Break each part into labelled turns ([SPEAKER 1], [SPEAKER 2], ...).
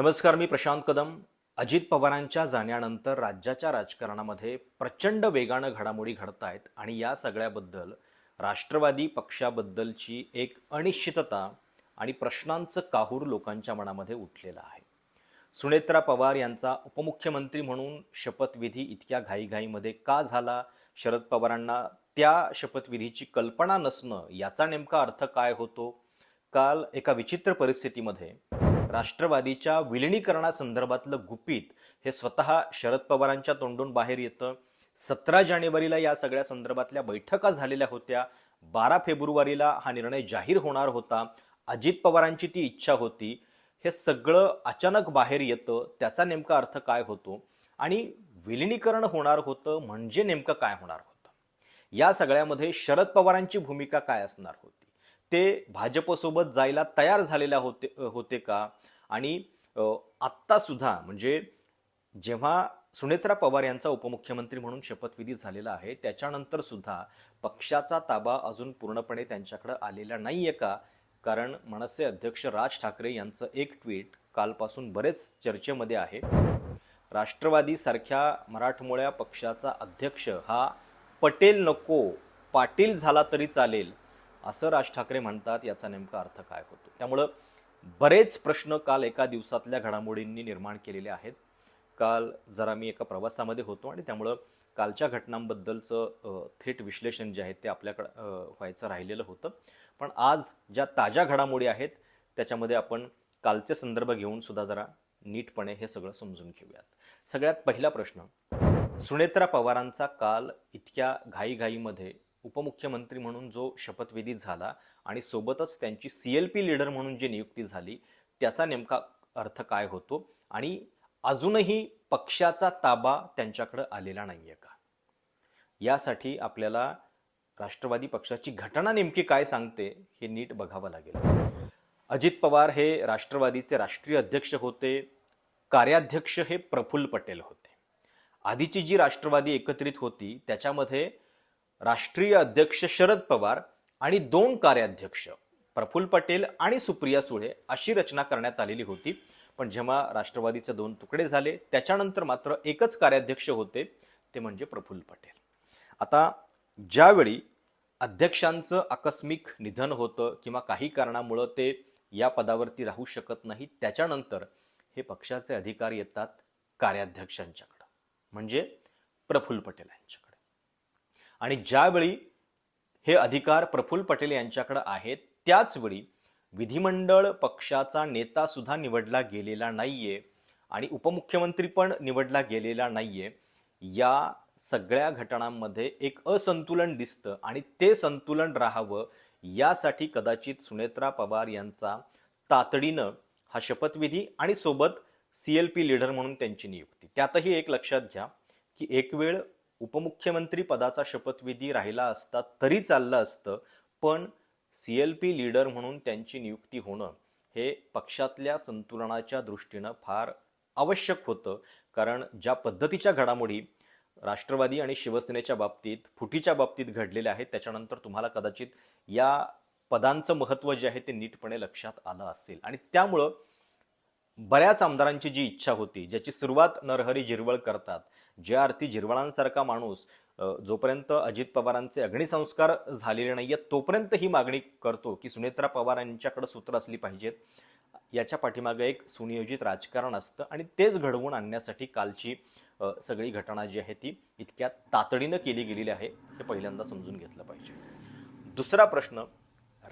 [SPEAKER 1] नमस्कार मी प्रशांत कदम. अजित पवारांच्या जाण्यानंतर राज्याच्या राजकारणामध्ये प्रचंड वेगानं घडामोडी घडत आहेत आणि या सगळ्याबद्दल राष्ट्रवादी पक्षाबद्दलची एक अनिश्चितता आणि प्रश्नांचं काहूर लोकांच्या मनामध्ये उठलेलं आहे. सुनेत्रा पवार यांचा उपमुख्यमंत्री म्हणून शपथविधी इतक्या घाईघाईमध्ये का झाला? शरद पवारांना त्या शपथविधीची कल्पना नसणं याचा नेमका अर्थ काय होतो? काल एका विचित्र परिस्थितीमध्ये राष्ट्रवादीच्या विलिनीकरणासंदर्भातलं गुपित हे स्वतः शरद पवारांच्या तोंडून बाहेर येतं. सतरा जानेवारीला या सगळ्या संदर्भातल्या बैठका झालेल्या होत्या. बारा फेब्रुवारीला हा निर्णय जाहीर होणार होता. अजित पवारांची ती इच्छा होती. हे सगळं अचानक बाहेर येतं. त्याचा नेमका अर्थ काय होतो? आणि विलिनीकरण होणार होतं म्हणजे नेमकं काय होणार होतं? या सगळ्यामध्ये शरद पवारांची भूमिका काय असणार होती? ते भाजपसोबत जायला तयार झालेल्या होते होते का? आणि आत्तासुद्धा म्हणजे जेव्हा सुनेत्रा पवार यांचा उपमुख्यमंत्री म्हणून शपथविधी झालेला आहे त्याच्यानंतर सुद्धा पक्षाचा ताबा अजून पूर्णपणे त्यांच्याकडे आलेला नाही आहे का? कारण मनसे अध्यक्ष राज ठाकरे यांचं एक ट्विट कालपासून बरेच चर्चेमध्ये आहे. राष्ट्रवादी सारख्या मराठमोळ्या पक्षाचा अध्यक्ष हा पटेल नको पाटील झाला तरी चालेल असं राज ठाकरे म्हणतात याचा नेमका अर्थ काय होतो? त्यामुळं बरेच प्रश्न काल एका दिवसातल्या घडामोडींनी निर्माण केलेले आहेत. काल जरा मी एका प्रवासामध्ये होतो आणि त्यामुळं कालच्या घटनांबद्दलचं थेट विश्लेषण जे आहे ते आपल्याकडं व्हायचं राहिलेलं होतं. पण आज ज्या ताज्या घडामोडी आहेत त्याच्यामध्ये आपण कालचे संदर्भ घेऊन सुद्धा जरा नीटपणे हे सगळं समजून घेऊयात. सगळ्यात पहिला प्रश्न सुनेत्रा पवारांचा काल इतक्या घाईघाईमध्ये उपमुख्यमंत्री म्हणून जो शपथविधी झाला आणि सोबतच त्यांची सी एल पी लीडर म्हणून जी नियुक्ती झाली त्याचा नेमका अर्थ काय होतो? आणि अजूनही पक्षाचा ताबा त्यांच्याकडे आलेला नाही आहे का? यासाठी आपल्याला राष्ट्रवादी पक्षाची घटना नेमकी काय सांगते हे नीट बघावं लागेल. अजित पवार हे राष्ट्रवादीचे राष्ट्रीय अध्यक्ष होते कार्याध्यक्ष हे प्रफुल्ल पटेल होते. आधीची जी राष्ट्रवादी एकत्रित होती त्याच्यामध्ये राष्ट्रीय अध्यक्ष शरद पवार आणि दोन कार्याध्यक्ष प्रफुल्ल पटेल आणि सुप्रिया सुळे अशी रचना करण्यात आलेली होती. पण जेव्हा राष्ट्रवादीचे दोन तुकडे झाले त्याच्यानंतर मात्र एकच कार्याध्यक्ष होते ते म्हणजे प्रफुल्ल पटेल. आता ज्यावेळी अध्यक्षांचं आकस्मिक निधन होतं किंवा काही कारणामुळं ते या पदावरती राहू शकत नाही त्याच्यानंतर हे पक्षाचे अधिकार येतात कार्याध्यक्षांच्याकडं म्हणजे प्रफुल्ल पटेल यांच्याकडे आणि ज्यावेळी हे अधिकार प्रफुल्ल पटेल यांच्याकडे आहेत त्याचवेळी विधिमंडळ पक्षाचा नेता सुद्धा निवडला गेलेला नाहीये आणि उपमुख्यमंत्री पण निवडला गेलेला नाहीये या सगळ्या घटनांमध्ये एक असंतुलन दिसतं आणि ते संतुलन राहावं यासाठी कदाचित सुनेत्रा पवार यांचा तातडीनं हा शपथविधी आणि सोबत सी एल पी लीडर म्हणून त्यांची नियुक्ती. त्यातही एक लक्षात घ्या की एक वेळ उपमुख्यमंत्री पदाचा शपथविधी राहिला असता तरी चाललं असतं पण सी एल पी लीडर म्हणून त्यांची नियुक्ती होणं हे पक्षातल्या संतुलनाच्या दृष्टीनं फार आवश्यक होतं. कारण ज्या पद्धतीच्या घडामोडी राष्ट्रवादी आणि शिवसेनेच्या बाबतीत फुटीच्या बाबतीत घडलेल्या आहेत त्याच्यानंतर तुम्हाला कदाचित या पदांचं महत्त्व जे आहे ते नीटपणे लक्षात आलं असेल. आणि त्यामुळं बऱ्याच आमदारांची जी इच्छा होती ज्याची सुरुवात नरहरी झिरवळ करतात जे आरती झिरवळांसारखा माणूस जोपर्यंत अजित पवारांचे अग्निसंस्कार झालेले नाही आहेत तोपर्यंत ही मागणी करतो की सुनेत्रा पवार यांच्याकडे सूत्र असली पाहिजेत. याच्या पाठीमागे एक सुनियोजित राजकारण असतं आणि तेच घडवून आणण्यासाठी कालची सगळी घटना जी आहे ती इतक्या तातडीनं केली गेलेली आहे हे पहिल्यांदा समजून घेतलं पाहिजे. दुसरा प्रश्न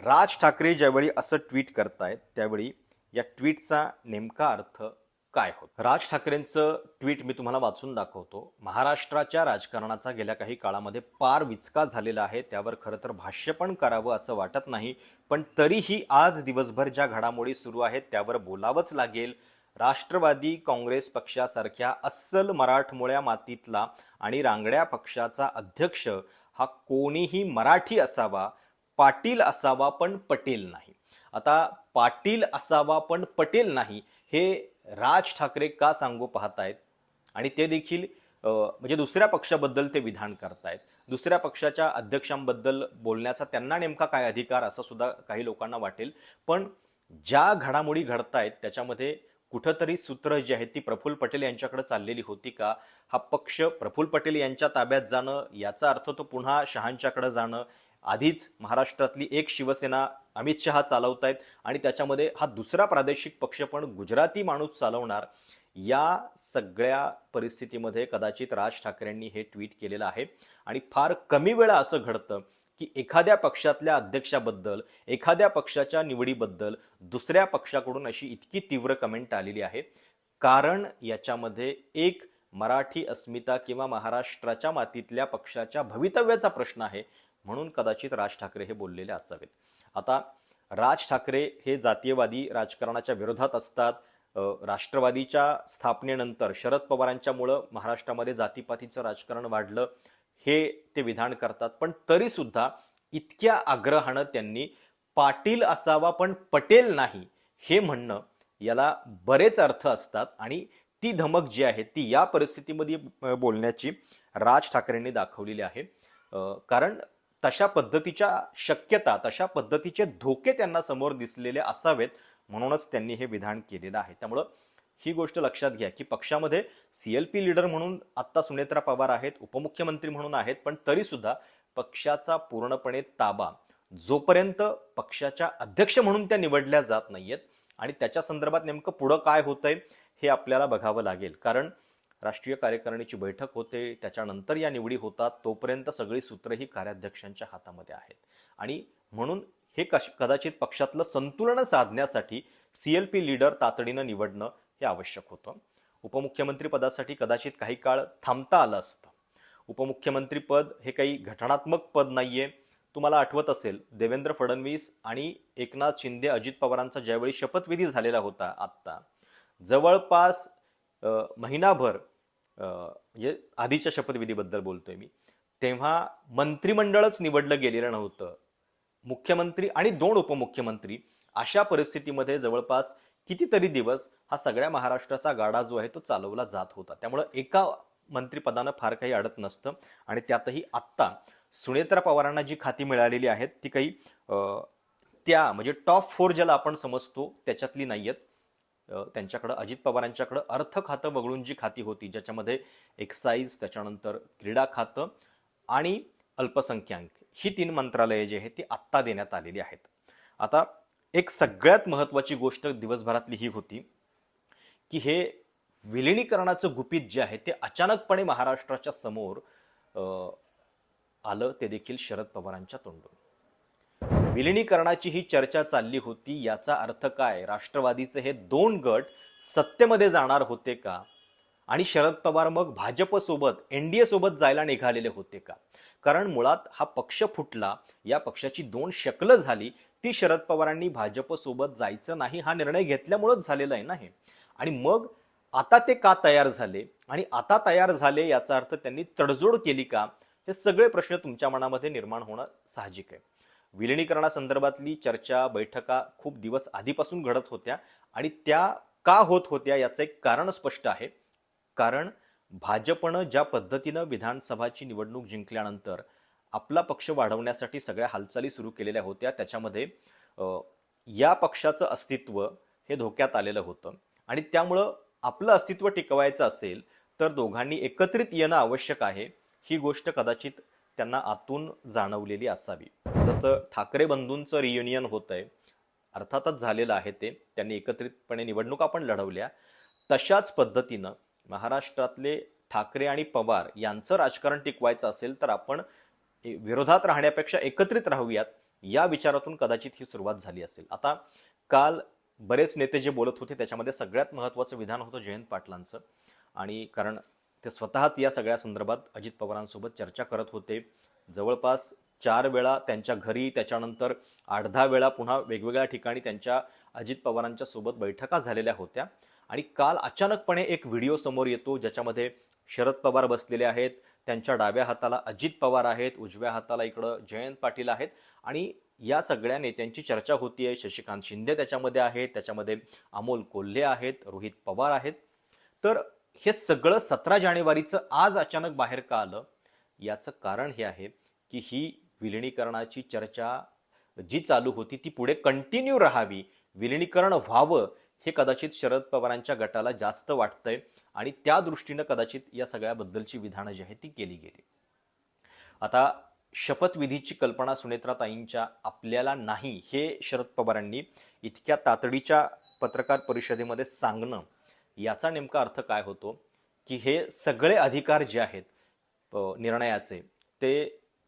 [SPEAKER 1] राज ठाकरे ज्यावेळी असं ट्विट करतायत त्यावेळी या ट्विटचा नेमका अर्थ काय होत? राज ठाकरेंचं ट्विट मी तुम्हाला वाचून दाखवतो. महाराष्ट्राच्या राजकारणाचा गेल्या काही काळामध्ये पार विचका झालेला आहे. त्यावर खरं तर भाष्य पण करावं असं वाटत नाही. पण तरीही आज दिवसभर ज्या घडामोडी सुरू आहेत त्यावर बोलावंच लागेल. राष्ट्रवादी काँग्रेस पक्षासारख्या अस्सल मराठमोळ्या मातीतला आणि रांगड्या पक्षाचा अध्यक्ष हा कोणीही मराठी असावा पाटील असावा पण पटेल नाही. आता पाटील असावा पण पटेल नाही हे राज ठाकरे का सांगू पाहतायत? आणि ते देखील म्हणजे दुसऱ्या पक्षाबद्दल ते विधान करतायत. दुसऱ्या पक्षाच्या अध्यक्षांबद्दल बोलण्याचा त्यांना नेमका काय अधिकार असं सुद्धा काही लोकांना वाटेल. पण ज्या घडामोडी घडतायत त्याच्यामध्ये कुठंतरी सूत्र जी आहेत ती प्रफुल्ल पटेल यांच्याकडे चाललेली होती का? हा पक्ष प्रफुल्ल पटेल यांच्या ताब्यात जाणं याचा अर्थ तो पुन्हा शहांच्याकडे जाणं आधीच महाराष्ट्रातली एक शिवसेना अमित शहा चालवतायत आणि त्याच्यामध्ये हा दुसरा प्रादेशिक पक्ष पण गुजराती माणूस चालवणार या सगळ्या परिस्थितीमध्ये कदाचित राज ठाकरेंनी हे ट्विट केलेलं आहे. आणि फार कमी वेळा असं घडतं की एखाद्या पक्षातल्या अध्यक्षाबद्दल एखाद्या पक्षाच्या निवडीबद्दल दुसऱ्या पक्षाकडून अशी इतकी तीव्र कमेंट आलेली आहे. कारण याच्यामध्ये एक मराठी अस्मिता किंवा महाराष्ट्राच्या मातीतल्या पक्षाच्या भवितव्याचा प्रश्न आहे म्हणून कदाचित राज ठाकरे हे बोललेले असावेत. आता राज ठाकरे हे जातीयवादी राजकारणाच्या विरोधात असतात. राष्ट्रवादीच्या स्थापनेनंतर शरद पवारांच्यामुळं महाराष्ट्रामध्ये जातीपातीचं राजकारण वाढलं हे ते विधान करतात. पण तरीसुद्धा इतक्या आग्रहानं त्यांनी पाटील असावा पण पटेल नाही हे म्हणणं याला बरेच अर्थ असतात आणि ती धमक जी आहे ती या परिस्थितीमध्ये बोलण्याची राज ठाकरेंनी दाखवलेली आहे. कारण तशा पद्धतीच्या शक्यता तशा पद्धतीचे धोके त्यांना समोर दिसलेले असावेत म्हणूनच त्यांनी हे विधान केलेलं आहे. त्यामुळं ही गोष्ट लक्षात घ्या की पक्षामध्ये सी एल पी लीडर म्हणून आत्ता सुनेत्रा पवार आहेत उपमुख्यमंत्री म्हणून आहेत पण तरीसुद्धा पक्षाचा पूर्णपणे ताबा जोपर्यंत पक्षाच्या अध्यक्ष म्हणून त्या निवडल्या जात नाहीयेत आणि त्याच्या संदर्भात नेमकं पुढं काय होतंय हे आपल्याला बघावं लागेल. कारण राष्ट्रीय कार्यकारिणीची बैठक होते त्याच्यानंतर या निवडी होतात तोपर्यंत सगळी सूत्र ही कार्याध्यक्षांच्या हातामध्ये आहेत. आणि म्हणून हे कश कदाचित पक्षातलं संतुलन साधण्यासाठी सी एल पी लीडर तातडीनं निवडणं हे आवश्यक होतं. उपमुख्यमंत्री पदासाठी कदाचित काही काळ थांबता आलं असतं. उपमुख्यमंत्री पद हे काही घटनात्मक पद नाही आहे तुम्हाला आठवत असेल देवेंद्र फडणवीस आणि एकनाथ शिंदे अजित पवारांचा ज्यावेळी शपथविधी झालेला होता आत्ता जवळपास महिनाभर म्हणजे आधीच्या शपथविधीबद्दल बोलतोय मी. तेव्हा मंत्रिमंडळच निवडलं गेलेलं नव्हतं. मुख्यमंत्री आणि दोन उपमुख्यमंत्री अशा परिस्थितीमध्ये जवळपास कितीतरी दिवस हा सगळ्या महाराष्ट्राचा गाडा जो आहे तो चालवला जात होता. त्यामुळं एका मंत्रिपदानं फार काही अडत नसतं आणि त्यातही आत्ता सुनेत्रा पवारांना जी खाती मिळालेली आहेत ती काही त्या म्हणजे टॉप फोर ज्याला आपण समजतो त्याच्यातली नाही आहेत त्यांच्याकडं अजित पवारांच्याकडं अर्थ खातं वगळून जी खाती होती ज्याच्यामध्ये एक्साईज त्याच्यानंतर क्रीडा खातं आणि अल्पसंख्याक ही तीन मंत्रालये जी आहेत ती आत्ता देण्यात आलेली आहेत. आता एक सगळ्यात महत्त्वाची गोष्ट दिवसभरातली ही होती की हे विलिनीकरणाचं गुपित जे आहे ते अचानकपणे महाराष्ट्राच्या समोर आलं ते देखील शरद पवारांच्या तोंडून. विलिनीकरणाची ही चर्चा चालली होती याचा अर्थ काय? राष्ट्रवादीचे हे दोन गट सत्तेमध्ये जाणार होते का? आणि शरद पवार मग भाजपसोबत एन डी सोबत जायला निघालेले होते का? कारण मुळात हा पक्ष फुटला या पक्षाची दोन शकलं झाली ती शरद पवारांनी भाजपसोबत जायचं नाही हा निर्णय घेतल्यामुळंच झालेला आहे ना आणि मग आता ते का तयार झाले? आणि आता तयार झाले याचा अर्थ त्यांनी तडजोड केली का? हे सगळे प्रश्न तुमच्या मनामध्ये निर्माण होणं साहजिक आहे. विलिनीकरणासंदर्भातली चर्चा बैठका खूप दिवस आधीपासून घडत होत्या आणि त्या का होत होत्या याचं एक कारण स्पष्ट आहे. कारण भाजपनं ज्या पद्धतीनं विधानसभाची निवडणूक जिंकल्यानंतर आपला पक्ष वाढवण्यासाठी सगळ्या हालचाली सुरू केलेल्या होत्या त्याच्यामध्ये या पक्षाचं अस्तित्व हे धोक्यात आलेलं होतं. आणि त्यामुळं आपलं अस्तित्व टिकवायचं असेल तर दोघांनी एकत्रित येणं आवश्यक आहे. ही गोष्ट कदाचित त्यांना आतून जाणवलेली असावी. जसं ठाकरे बंधूंचं रियुनियन होत आहे अर्थातच झालेलं आहे ते त्यांनी एकत्रितपणे निवडणुका पण लढवल्या. तशाच पद्धतीनं महाराष्ट्रातले ठाकरे आणि पवार यांचं राजकारण टिकवायचं असेल तर आपण विरोधात राहण्यापेक्षा एकत्रित राहूयात या विचारातून कदाचित ही सुरुवात झाली असेल. आता काल बरेच नेते जे बोलत होते त्याच्यामध्ये सगळ्यात महत्त्वाचं विधान होतं जयंत पाटलांचं. आणि कारण ते स्वतःच या सगळ्या संदर्भात अजित पवारांसोबत चर्चा करत होते. जवळपास चार वेळा त्यांच्या घरी त्याच्यानंतर आठ दहा वेळा पुन्हा वेगवेगळ्या ठिकाणी त्यांच्या अजित पवारांच्या सोबत बैठका झालेल्या होत्या. आणि काल अचानकपणे एक व्हिडिओ समोर येतो ज्याच्यामध्ये शरद पवार बसलेले आहेत. त्यांच्या डाव्या हाताला अजित पवार आहेत उजव्या हाताला इकडं जयंत पाटील आहेत. आणि या सगळ्या नेत्यांची चर्चा होतीये. शशिकांत शिंदे त्याच्यामध्ये आहेत त्याच्यामध्ये अमोल कोल्हे आहेत रोहित पवार आहेत. तर हे सगळं सतरा जानेवारीचं आज अचानक बाहेर का आलं? याचं कारण हे आहे की ही विलिनीकरणाची चर्चा जी चालू होती ती पुढे कंटिन्यू राहावी. विलिनीकरण व्हावं हे कदाचित शरद पवारांच्या गटाला जास्त वाटतंय आणि त्या दृष्टीनं कदाचित या सगळ्याबद्दलची विधानं जी आहेत ती केली गेली. आता शपथविधीची कल्पना सुनेत्राताईंच्या आपल्याला नाही हे शरद पवारांनी इतक्या तातडीच्या पत्रकार परिषदेमध्ये सांगणं याचा नेमका अर्थ काय होतो की हे सगळे अधिकार जे आहेत निर्णयाचे ते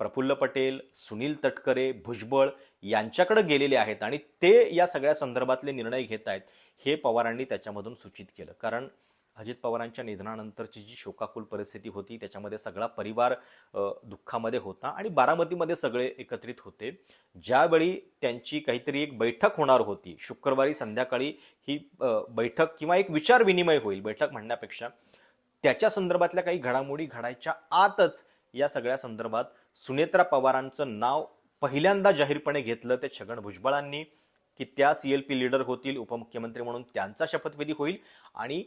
[SPEAKER 1] प्रफुल्ल पटेल सुनील तटकरे भुजबळ यांच्याकडे गेलेले आहेत आणि ते या सगळ्या संदर्भातले निर्णय घेत आहेत हे पवारांनी त्याच्यामधून सूचित केलं. कारण अजित पवारांच्या निधनानंतरची जी शोकाकुल परिस्थिती होती त्याच्यामध्ये सगळा परिवार दुःखामध्ये होता आणि बारामतीमध्ये सगळे एकत्रित होते. ज्यावेळी त्यांची काहीतरी एक बैठक होणार होती शुक्रवारी संध्याकाळी ही बैठक किंवा एक विचार विनिमय होईल बैठक म्हणण्यापेक्षा त्याच्या संदर्भातल्या काही घडामोडी घडायच्या आतच या सगळ्या संदर्भात सुनेत्रा पवारांचं नाव पहिल्यांदा जाहीरपणे घेतलं ते छगन भुजबळांनी की त्या सी एल पी लीडर होतील उपमुख्यमंत्री म्हणून त्यांचा शपथविधी होईल आणि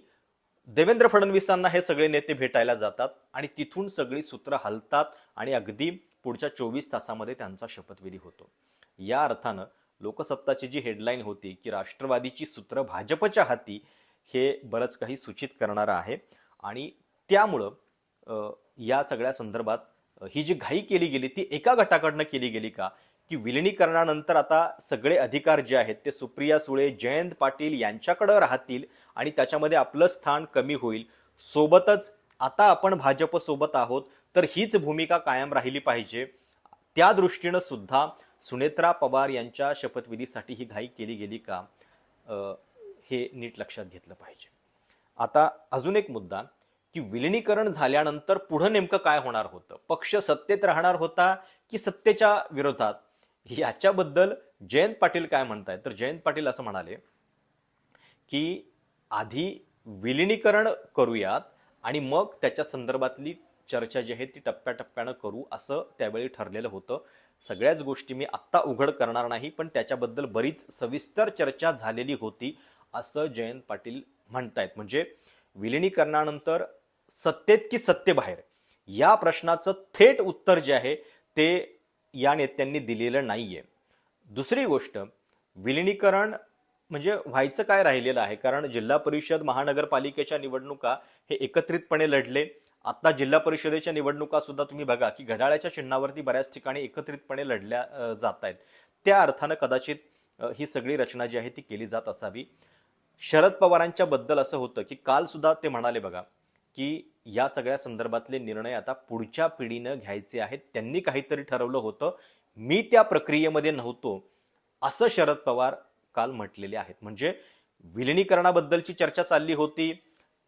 [SPEAKER 1] देवेंद्र फडणवीसांना हे सगळे नेते भेटायला जातात आणि तिथून सगळी सूत्र हलतात आणि अगदी पुढच्या चोवीस तासामध्ये त्यांचा शपथविधी होतो. या अर्थानं लोकसत्ताची जी हेडलाईन होती की राष्ट्रवादीची सूत्र भाजपच्या हाती हे बरंच काही सूचित करणारं आहे. आणि त्यामुळं या सगळ्या संदर्भात ही जी घाई केली गेली ती एका गटाकडनं केली गेली का? की विलिनीकरणानंतर आता सगळे अधिकार जे आहेत ते सुप्रिया सुळे जयंत पाटील यांच्याकडं राहतील आणि त्याच्यामध्ये आपलं स्थान कमी होईल. सोबतच आता आपण भाजपसोबत आहोत तर हीच भूमिका कायम राहिली पाहिजे. त्या दृष्टीनं सुद्धा सुनेत्रा पवार यांच्या शपथविधीसाठी ही घाई केली गेली का हे नीट लक्षात घेतलं पाहिजे. आता अजून एक मुद्दा की विलिनीकरण झाल्यानंतर पुढं नेमकं काय होणार होतं? पक्ष सत्तेत राहणार होता की सत्तेच्या विरोधात? याच्याबद्दल जयंत पाटील काय म्हणतायत? तर जयंत पाटील असं म्हणाले की आधी विलिनीकरण करूयात आणि मग त्याच्या संदर्भातली चर्चा जी आहे ती टप्प्याटप्प्यानं करू असं त्यावेळी ठरलेलं होतं. सगळ्याच गोष्टी मी आत्ता उघड करणार नाही पण त्याच्याबद्दल बरीच सविस्तर चर्चा झालेली होती असं जयंत पाटील म्हणतायत. म्हणजे विलिनीकरणानंतर सत्तेत की सत्तेबाहेर या प्रश्नाचं थेट उत्तर जे आहे ते या नेत्यांनी दिलेलं नाही आहे दुसरी गोष्ट विलिनीकरण म्हणजे व्हायचं काय राहिलेलं आहे? कारण जिल्हा परिषद महानगरपालिकेच्या निवडणुका हे एकत्रितपणे लढले. आता जिल्हा परिषदेच्या निवडणुका सुद्धा तुम्ही बघा की घड्याळ्याच्या चिन्हावरती बऱ्याच ठिकाणी एकत्रितपणे लढल्या जात आहेत त्या अर्थानं कदाचित ही सगळी रचना जी आहे ती केली जात असावी. शरद पवारांच्या बद्दल असं होतं की काल सुद्धा ते म्हणाले बघा की या सगळ्या संदर्भातले निर्णय आता पुढच्या पिढीनं घ्यायचे आहेत. त्यांनी काहीतरी ठरवलं होतं. मी त्या प्रक्रियेमध्ये नव्हतो असं शरद पवार काल म्हटलेले आहेत. म्हणजे विलिनीकरणाबद्दलची चर्चा चालली होती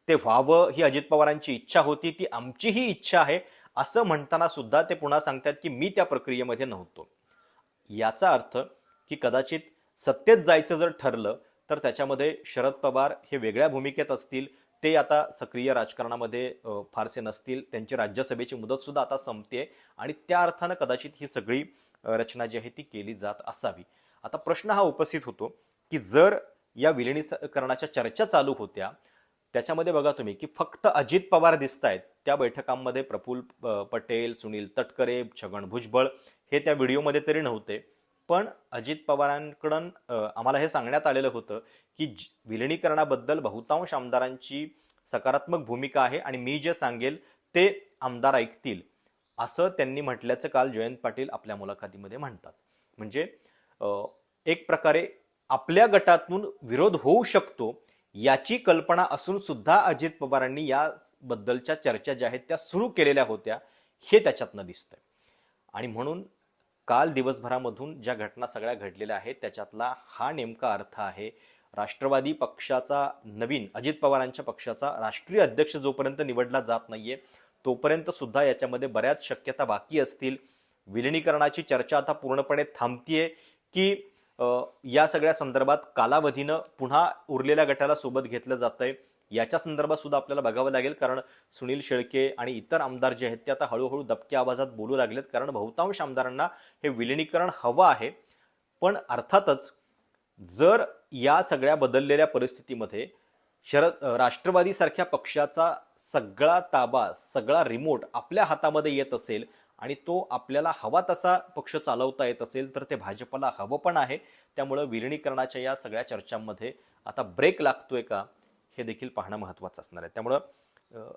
[SPEAKER 1] ते व्हावं ही अजित पवारांची इच्छा होती ती आमचीही इच्छा आहे असं म्हणताना सुद्धा ते पुन्हा सांगतात की मी त्या प्रक्रियेमध्ये नव्हतो. याचा अर्थ की कदाचित सत्तेत जायचं जर ठरलं तर त्याच्यामध्ये शरद पवार हे वेगळ्या भूमिकेत असतील ते आता सक्रिय राजकारणामध्ये फारसे नसतील. त्यांची राज्यसभेची मुदतसुद्धा आता संपते आणि त्या अर्थानं कदाचित ही सगळी रचना जी आहे ती केली जात असावी. आता प्रश्न हा उपस्थित होतो की जर या विलिनीकरणाच्या चर्चा चालू होत्या त्याच्यामध्ये बघा तुम्ही की फक्त अजित पवार दिसत आहेत त्या बैठकांमध्ये प्रफुल्ल पटेल सुनील तटकरे छगन भुजबळ हे त्या व्हिडिओमध्ये तरी नव्हते. पण अजित पवारांकडून आम्हाला हे सांगण्यात आलेलं होतं की विलिनीकरणाबद्दल बहुतांश आमदारांची सकारात्मक भूमिका आहे आणि मी जे सांगेल ते आमदार ऐकतील असं त्यांनी म्हटल्याचं काल जयंत पाटील आपल्या मुलाखतीमध्ये म्हणतात. म्हणजे एक प्रकारे आपल्या गटातून विरोध होऊ शकतो याची कल्पना असून सुद्धा अजित पवारांनी याबद्दलच्या चर्चा ज्या आहेत त्या सुरू केलेल्या होत्या हे त्याच्यातनं दिसतंय. आणि म्हणून काल दिवसभरामधून ज्या घटना सगळ्या घडलेल्या आहेत त्याच्यातला हा नेमका अर्थ आहे राष्ट्रवादी पक्षाचा नवीन अजित पवारांच्या पक्षाचा राष्ट्रीय अध्यक्ष जोपर्यंत निवडला जात नाहीये तोपर्यंत सुद्धा याच्यामध्ये बऱ्याच शक्यता बाकी असतील. विलिनीकरणाची चर्चा आता पूर्णपणे थांबतीये की या सगळ्या संदर्भात कालावधीनं पुन्हा उरलेल्या गटाला सोबत घेतलं जातंय. याच्या संदर्भात सुद्धा आपल्याला बघावं लागेल. कारण सुनील शेळके आणि इतर आमदार जे आहेत ते आता हळूहळू दबक्या आवाजात बोलू लागलेत. कारण बहुतांश आमदारांना हे विलिनीकरण हवं आहे. पण अर्थातच जर या सगळ्या बदललेल्या परिस्थितीमध्ये शरद राष्ट्रवादीसारख्या पक्षाचा सगळा ताबा सगळा रिमोट आपल्या हातामध्ये येत असेल आणि तो आपल्याला हवा तसा पक्ष चालवता येत असेल तर ते भाजपला हवं पण आहे. त्यामुळं विलिनीकरणाच्या या सगळ्या चर्चांमध्ये आता ब्रेक लागतोय का? हे देखील पाहणं महत्त्वाचं असणार आहे. त्यामुळं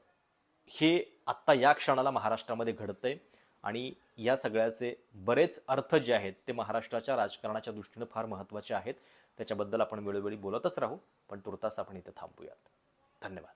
[SPEAKER 1] हे आत्ता या क्षणाला महाराष्ट्रामध्ये घडतंय आणि या सगळ्याचे बरेच अर्थ जे आहेत ते महाराष्ट्राच्या राजकारणाच्या दृष्टीनं फार महत्त्वाचे आहेत. त्याच्याबद्दल आपण वेळोवेळी बोलतच राहू पण तुर्तास आपण इथं थांबूयात. धन्यवाद.